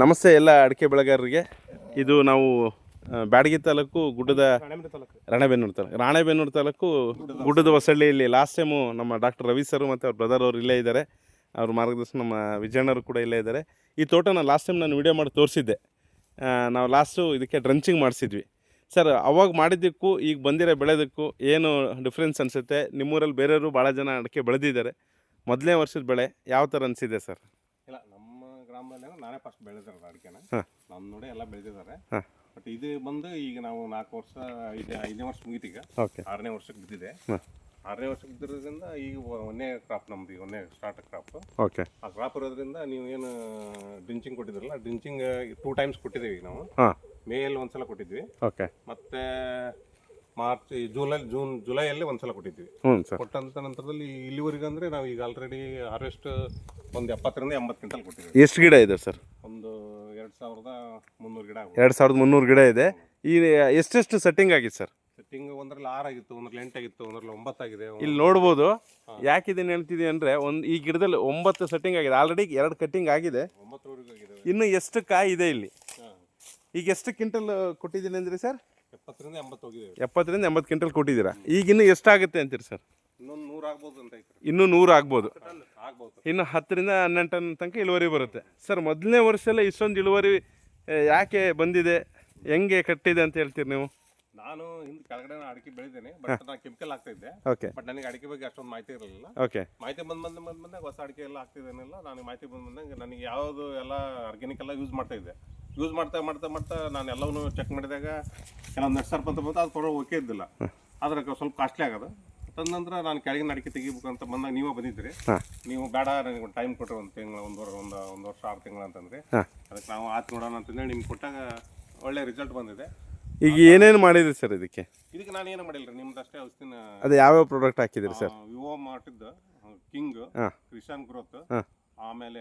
ನಮಸ್ತೆ ಎಲ್ಲ ಅಡಿಕೆ ಬೆಳೆಗಾರರಿಗೆ. ಇದು ನಾವು ಬ್ಯಾಡಗಿ ತಾಲೂಕು ಗುಡ್ಡದ ರಾಣೆಬೆನ್ನೂರು ತಾಲೂಕು. ರಾಣೆಬೆನ್ನೂರು ತಾಲೂಕು. ಗುಡ್ಡದ ಹೊಸಳ್ಳಿಯಲ್ಲಿ ಲಾಸ್ಟ್ ಟೈಮು ನಮ್ಮ ಡಾಕ್ಟರ್ ರವಿ ಸರ್ ಮತ್ತು ಅವ್ರ ಬ್ರದರ್ ಅವರು ಇಲ್ಲೇ ಇದ್ದಾರೆ ಅವ್ರ ಮಾರ್ಗದರ್ಶನ ನಮ್ಮ ವಿಜಯಣ್ಣರು ಕೂಡ ಇಲ್ಲೇ ಇದ್ದಾರೆ ಈ ತೋಟನ ಲಾಸ್ಟ್ ಟೈಮ್ ನಾನು ವಿಡಿಯೋ ಮಾಡಿ ತೋರಿಸಿದ್ದೆ. ನಾವು ಲಾಸ್ಟು ಇದಕ್ಕೆ ಡ್ರಂಚಿಂಗ್ ಮಾಡಿಸಿದ್ವಿ. ಸರ್ ಅವಾಗ ಮಾಡಿದ್ದಕ್ಕೂ ಈಗ ಬಂದಿರೋ ಬೆಳೆದಕ್ಕೂ ಏನು ಡಿಫ್ರೆನ್ಸ್ ಅನಿಸುತ್ತೆ? ನಿಮ್ಮೂರಲ್ಲಿ ಬೇರೆಯವರು ಭಾಳ ಜನ ಅಡಿಕೆ ಬೆಳೆದಿದ್ದಾರೆ. ಮೊದಲನೇ ವರ್ಷದ ಬೆಳೆ ಯಾವ ಥರ ಅನಿಸಿದೆ ಸರ್ ಇಲ್ಲ ಗ್ರಾಮದಲ್ಲಿ ನಾನೇ ಫಸ್ಟ್ ಬೆಳೆದಿರೋದು ಅಡಿಕೆನ. ನಮ್ಮ ನೋಡಿ ಎಲ್ಲ ಬೆಳೆದಿದ್ದಾರೆ. ಬಟ್ ಇದು ಬಂದು ಈಗ ನಾವು ನಾಲ್ಕು ವರ್ಷ ಐದು ಐದನೇ ವರ್ಷ ಮುಗೀತು ಈಗ. ಓಕೆ ಆರನೇ ವರ್ಷಕ್ಕೆ ಬಿದ್ದಿದೆ. ಆರನೇ ವರ್ಷಕ್ಕೆ ಬಿದ್ದಿರೋದ್ರಿಂದ ಈಗ ಒಂದೇ ಕ್ರಾಪ್ ನಮ್ದು ಈಗ ಒಂದೇ ಸ್ಟಾರ್ಟ್ ಕ್ರಾಪ್ ಓಕೆ ಆ ಕ್ರಾಪ್ ಇರೋದ್ರಿಂದ ನೀವು ಏನು ಡ್ರಿಂಚಿಂಗ್ ಕೊಟ್ಟಿದ್ರಲ್ಲ ಡ್ರಿಂಚಿಂಗ್ ಟೂ ಟೈಮ್ಸ್ ಕೊಟ್ಟಿದ್ದೀವಿ ಈಗ ನಾವು. ಮೇ ಮೇಯಲ್ಲಿ ಒಂದ್ಸಲ ಕೊಟ್ಟಿದ್ವಿ ಓಕೆ ಮತ್ತೆ ಮಾರ್ಚ್ ಜೂಲೈ ಜೂನ್ ಜುಲೈಯಲ್ಲಿ ಒಂದ್ಸಲ ಕೊಟ್ಟಿದ್ವಿ ಕೊಟ್ಟಂತ ನಂತರದಲ್ಲಿ ಇಲ್ಲಿವರೆಗೆ ಅಂದ್ರೆ ನಾವು ಈಗ ಆಲ್ರೆಡಿ ಹಾರ್ವೆಸ್ಟ್ ಒಂದು ಎಪ್ಪತ್ತರಿಂದ ಎಂಬತ್ತು ಕ್ವಿಂಟಲ್ ಕೊಟ್ಟಿದ್ದೀವಿ. ಎಷ್ಟು ಗಿಡ ಇದೆ ಸರ್? ಒಂದು ಎರಡು ಸಾವಿರದ ಮುನ್ನೂರು ಗಿಡ ಎರಡು ಸಾವಿರದ ಮುನ್ನೂರು ಗಿಡ ಇದೆ. ಈ ಎಷ್ಟೆಷ್ಟು ಸೆಟ್ಟಿಂಗ್ ಆಗಿದೆ ಸರ್? ಸೆಟ್ಟಿಂಗ್ ಒಂದ್ರಲ್ಲಿ ಆರು ಆಗಿತ್ತು ಒಂದ್ರಲ್ಲಿ ಎಂಟಾಗಿತ್ತು ಒಂದ್ರಲ್ಲಿ ಒಂಬತ್ತಾಗಿದೆ ಇಲ್ಲಿ ನೋಡ್ಬೋದು ಯಾಕೆ ಇದನ್ನ ಹೇಳ್ತಿದೆ ಅಂದರೆ ಒಂದು ಈ ಗಿಡದಲ್ಲಿ ಒಂಬತ್ತು ಸೆಟ್ಟಿಂಗ್ ಆಗಿದೆ. ಆಲ್ರೆಡಿ ಎರಡು ಕಟ್ಟಿಂಗ್ ಆಗಿದೆ. ಆಗಿದೆ. ಇನ್ನು ಎಷ್ಟು ಕಾಯಿ ಇದೆ ಇಲ್ಲಿ? ಹಾ. ಈಗ ಎಷ್ಟು ಕ್ವಿಂಟಲ್ ಕೊಟ್ಟಿದ್ದೀನಿ ಅಂದ್ರಿ ಸರ್? ಎಪ್ಪತ್ತರಿಂದ ಎಂಬತ್ತು ಹೋಗಿದೆ. ಎಪ್ಪತ್ತರಿಂದ ಎಂಬತ್ತು ಕ್ವಿಂಟಲ್ ಕೊಟ್ಟಿದ್ದೀರಾ? ಈಗ ಇನ್ನು ಎಷ್ಟಾಗುತ್ತೆ ಅಂತೀರಿ ಸರ್? ಇನ್ನೊಂದು ನೂರು ಆಗ್ಬೋದು ಅಂತ ಇನ್ನೂ ನೂರು ಆಗ್ಬೋದು ಇನ್ನು ಹತ್ತರಿಂದ ಹನ್ನೆರಡು ಟನ್ ತನಕ ಇಳುವರಿ ಬರುತ್ತೆ. ಸರ್ ಮೊದಲನೇ ವರ್ಷ ಎಲ್ಲ ಇಷ್ಟೊಂದು ಇಳುವರಿ ಯಾಕೆ ಬಂದಿದೆ? ಹೆಂಗೆ ಕಟ್ಟಿದೆ ಅಂತ ಹೇಳ್ತೀರಿ ನೀವು? ನಾನು ಹಿಂದೆ ಕೆಳಗಡೆ ನಾನು ಅಡಿಕೆ ಬೆಳೆದೇನೆ ಬಟ್ ನಾನು ಕೆಮಿಕಲ್ ಆಗ್ತಾ ಇದ್ದೆ ಓಕೆ ಬಟ್ ನನಗೆ ಅಡಿಕೆ ಬಗ್ಗೆ ಅಷ್ಟೊಂದು ಮಾಹಿತಿ ಇರಲಿಲ್ಲ. ಓಕೆ ಮಾಹಿತಿ ಬಂದ್ ಬಂದ್ ಬಂದ್ ಬಂದಾಗ ಹೊಸ ಅಡಿಕೆ ಎಲ್ಲ ಆಗ್ತಿದ್ದೇನೆಲ್ಲ ನನಗೆ ಮಾಹಿತಿ ಬಂದ್ ಬಂದಂಗೆ ನನಗೆ ಯಾವುದು ಎಲ್ಲ ಆರ್ಗ್ಯಾನಿಕ್ ಎಲ್ಲ ಯೂಸ್ ಮಾಡ್ತಾ ಇದ್ದೆ. ಯೂಸ್ ಮಾಡ್ತಾ ಮಾಡ್ತಾ ಮಾಡ್ತಾ ನಾನು ಎಲ್ಲವನ್ನೂ ಚೆಕ್ ಮಾಡಿದಾಗ ಕೆಲವೊಂದು ಎಷ್ಟು ಸರ್ಪ ಅಂತ ಬಂತು ಅದು ಕೊಡೋ ಓಕೆ ಇದ್ದಿಲ್ಲ. ಆದ್ರೆ ಸ್ವಲ್ಪ ಕಾಸ್ಟ್ಲಿ ಆಗೋದು. ತದನಂತರ ನಾನು ಕೆಳಗಿನ ಅಡಿಕೆ ತೆಗಿಬೇಕು ಅಂತ ಬಂದಾಗ ನೀವೇ ಬಂದಿದ್ರಿ ಹಾಂ. ನೀವು ಬೇಡ ನನಗೆ ಒಂದು ಟೈಮ್ ಕೊಟ್ಟರೆ ಒಂದು ತಿಂಗಳು ಒಂದು ವರ್ಷ ಒಂದು ಒಂದು ವರ್ಷ ಆರು ತಿಂಗಳು ಅಂತಂದ್ರೆ. ಹಾಂ. ಅದಕ್ಕೆ ನಾವು ಆತ್ ನೋಡೋಣ ಅಂತಂದೇಳಿ ನಿಮ್ಗೆ ಕೊಟ್ಟಾಗ ಒಳ್ಳೆ ರಿಸಲ್ಟ್ ಬಂದಿದೆ. ಈಗ ಏನೇನು ಮಾಡಿದ್ರಿ ಸರ್ ಇದಕ್ಕೆ? ಇದಕ್ಕೆ ನಾನು ಏನು ಮಾಡಿಲ್ಲ ರೀ ನಿಮ್ದು ಅಷ್ಟೇ ಔಷಧಿನ ಅದು ಯಾವ ಪ್ರಾಡಕ್ಟ್ ಹಾಕಿದ್ರಿ ಸರ್? ವಿವೋ ಮಾಡಿದ್ದು ಕಿಂಗ್ ಹಾಂ. ಕ್ರಿಶಾನ್ ಗ್ರೋತ್ ಹಾಂ. ಆಮೇಲೆ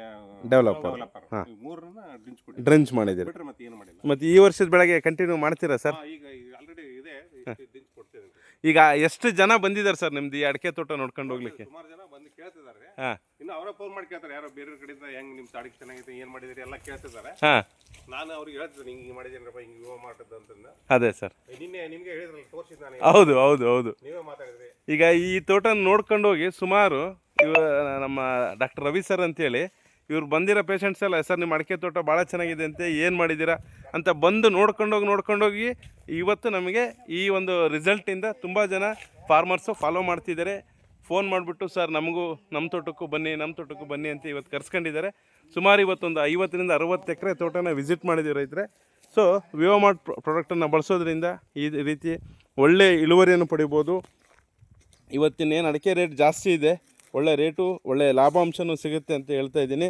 Developer. ಡೆವಲಪರ್ ಮೂರನ್ನ ಡ್ರಿಂಚ್ ಕೊಡಿ ಡ್ರಂಚ್ ಮಾಡಿದಿರಿ ಬಿಟ್ರೆ ಮತ್ತೆ ಏನು ಮಾಡಿಲ್ಲ. ಮತ್ತು ಈ ವರ್ಷದ ಬೆಳಗ್ಗೆ ಕಂಟಿನ್ಯೂ ಮಾಡ್ತೀರಾ ಸರ್? ಹಾ, ಈಗ ಆಲ್ರೆಡಿ ಇದೆ. ಈಗ ಎಷ್ಟು ಜನ ಬಂದಿದ್ದಾರೆ ಸರ್ ನಿಮ್ದು ಈ ಅಡಿಕೆ ತೋಟ ನೋಡ್ಕೊಂಡು ಹೋಗ್ಲಿಕ್ಕೆ? ಸುಮಾರು ಜನ ಬಂದು ಕೇಳ್ತಿದ್ದಾರೆ. ಹಾಂ. ಇನ್ನು ಅವರೇ ಫೋನ್ ಮಾಡಿ ಕೇಳ್ತಾರೆ ಯಾರೋ ಬೇರೆ ಕಡೆಯಿಂದ ಹೆಂಗ್ ನಿಮ್ ತಾಡಿಗೆ ಚೆನ್ನಾಗಿದೆ ಏನ್ ಮಾಡಿದಿರಿ ಎಲ್ಲ ಕೇಳ್ತಿದ್ದಾರೆ. ಹಾಂ. ನಾನು ಅವ್ರಿಗೆ ಹೇಳ್ತಿದ್ದೆ ಹಿಂಗೆ ಹಿಂಗೆ ಮಾಡಿದ್ದೀನಪ್ಪ ಹಿಂಗೆ ಯುವ ಮಾಡಿದ್ದು ಅಂತಂದ ಅದೇ ಸರ್. ನಿನ್ನೆ ನಿಮ್ಗೆ ಹೇಳಿದ್ರಲ್ಲ ತೋರಿಸಿದ್ ನಾನು. ಹೌದು ಹೌದು ಹೌದು. ನೀವೇ ಮಾತಾಡಿದ್ರಿ. ಈಗ ಈ ತೋಟ ನೋಡ್ಕೊಂಡು ಹೋಗಿ ಸುಮಾರು ಇವ ನಮ್ಮ ಡಾಕ್ಟರ್ ರವಿ ಸರ್ ಅಂತೇಳಿ ಇವ್ರು ಬಂದಿರೋ ಪೇಷಂಟ್ಸ್ ಎಲ್ಲ, ಸರ್, ನಿಮ್ಮ ಅಡಿಕೆ ತೋಟ ಭಾಳ ಚೆನ್ನಾಗಿದೆ ಅಂತೆ ಏನು ಮಾಡಿದ್ದೀರಾ? ಅಂತ ಬಂದು ನೋಡ್ಕೊಂಡೋಗಿ ನೋಡ್ಕೊಂಡೋಗಿ ಇವತ್ತು ನಮಗೆ ಈ ಒಂದು ರಿಸಲ್ಟಿಂದ ತುಂಬ ಜನ ಫಾರ್ಮರ್ಸು ಫಾಲೋ ಮಾಡ್ತಿದ್ದಾರೆ. ಫೋನ್ ಮಾಡಿಬಿಟ್ಟು, ಸರ್, ನಮಗೂ ನಮ್ಮ ತೋಟಕ್ಕೂ ಬನ್ನಿ ನಮ್ಮ ತೋಟಕ್ಕೂ ಬನ್ನಿ ಅಂತ ಇವತ್ತು ಕರ್ಸ್ಕೊಂಡಿದ್ದಾರೆ. ಸುಮಾರು ಇವತ್ತೊಂದು ಐವತ್ತರಿಂದ ಅರವತ್ತು ಎಕರೆ ತೋಟನ ವಿಸಿಟ್ ಮಾಡಿದ್ದೀವಿ ರೈತರೆ. ಸೊ ವಿವೋಮಾರ್ಟ್ ಪ್ರಾಡಕ್ಟನ್ನು ಬಳಸೋದ್ರಿಂದ ಈ ರೀತಿ ಒಳ್ಳೆಯ ಇಳುವರಿಯನ್ನು ಪಡಿಬೋದು. ಇವತ್ತಿನೇನು ಅಡಿಕೆ ರೇಟ್ ಜಾಸ್ತಿ ಇದೆ ಒಳ್ಳೆ ರೇಟು ಒಳ್ಳೆ ಲಾಭಾಂಶನೂ ಸಿಗುತ್ತೆ ಅಂತ ಹೇಳ್ತಾ ಇದ್ದೀನಿ.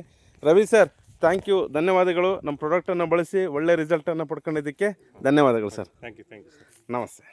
ರವಿ ಸರ್ ಥ್ಯಾಂಕ್ ಯು ಧನ್ಯವಾದಗಳು. ನಮ್ಮ ಪ್ರಾಡಕ್ಟನ್ನು ಬಳಸಿ ಒಳ್ಳೆ ರಿಸಲ್ಟನ್ನು ಪಡ್ಕೊಂಡಿದ್ದಕ್ಕೆ ಧನ್ಯವಾದಗಳು sir. Thank you thank you sir ನಮಸ್ತೆ.